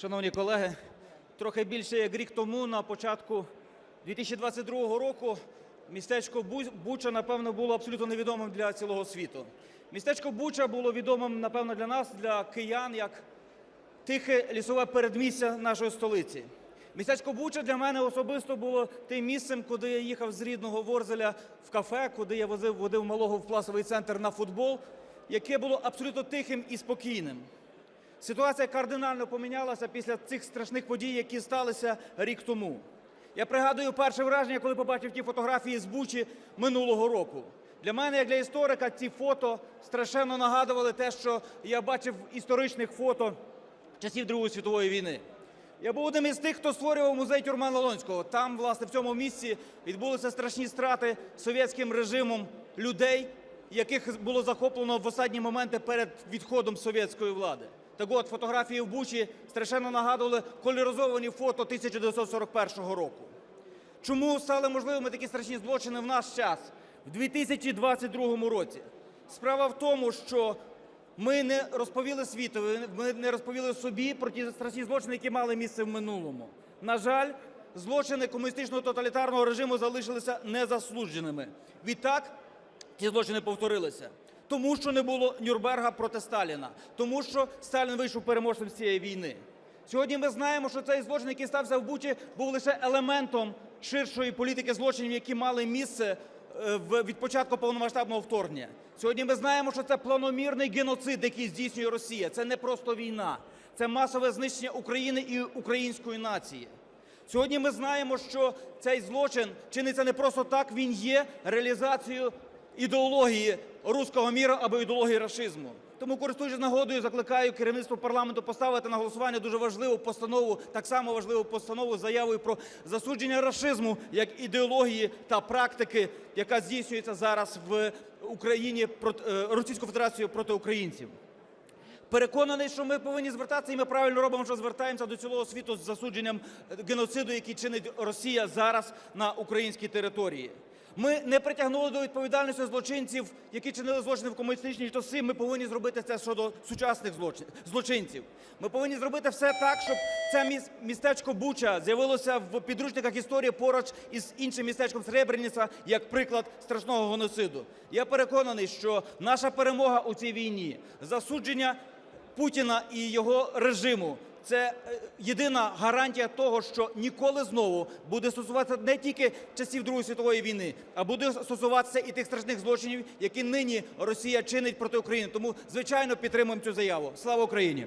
Шановні колеги, трохи більше як рік тому, на початку 2022 року, містечко Буча, напевно, було абсолютно невідомим для цілого світу. Містечко Буча було відомим, напевно, для нас, для киян, як тихе лісове передмістя нашої столиці. Містечко Буча для мене особисто було тим місцем, куди я їхав з рідного Ворзеля в кафе, куди я возив, водив малого в пласовий центр на футбол, яке було абсолютно тихим і спокійним. Ситуація кардинально помінялася після цих страшних подій, які сталися рік тому. Я пригадую перше враження, коли побачив ті фотографії з Бучі минулого року. Для мене, як для історика, ці фото страшенно нагадували те, що я бачив в історичних фото часів Другої світової війни. Я був одним із тих, хто створював музей тюрма Лолонського. Там, власне, в цьому місці відбулися страшні страти совєтським режимом людей, яких було захоплено в останні моменти перед відходом совєтської влади. Так от, фотографії в Бучі страшенно нагадували колоризовані фото 1941 року. Чому стали можливими такі страшні злочини в наш час, в 2022 році? Справа в тому, що ми не розповіли світові, ми не розповіли собі про ті страшні злочини, які мали місце в минулому. На жаль, злочини комуністичного тоталітарного режиму залишилися незаслуженими. Відтак, ці злочини повторилися. Тому що не було Нюрнберга проти Сталіна, тому що Сталін вийшов переможцем з цієї війни. Сьогодні ми знаємо, що цей злочин, який стався в Бучі, був лише елементом ширшої політики злочинів, які мали місце е, від початку повномасштабного вторгнення. Сьогодні ми знаємо, що це планомірний геноцид, який здійснює Росія. Це не просто війна, це масове знищення України і української нації. Сьогодні ми знаємо, що цей злочин чиниться не просто так, він є реалізацією ідеології руського міра або ідеології рашизму. Тому, користуючись нагодою, закликаю керівництво парламенту поставити на голосування дуже важливу постанову, так само важливу постанову заявою про засудження рашизму як ідеології та практики, яка здійснюється зараз в Україні е, Російською Федерацією проти українців. Переконаний, що ми повинні звертатися, і ми правильно робимо, що звертаємося до цілого світу з засудженням геноциду, який чинить Росія зараз на українській території. Ми не притягнули до відповідальності злочинців, які чинили злочини в комуністичній часи. Ми повинні зробити це щодо сучасних злочин- злочинців. Ми повинні зробити все так, щоб це міс- містечко Буча з'явилося в підручниках історії поруч із іншим містечком Сребреніця як приклад страшного геноциду. Я переконаний, що наша перемога у цій війні, засудження Путіна і його режиму. Це е, єдина гарантія того, що ніколи знову буде стосуватися не тільки часів Другої світової війни, а буде стосуватися і тих страшних злочинів, які нині Росія чинить проти України. Тому, звичайно, підтримуємо цю заяву. Слава Україні!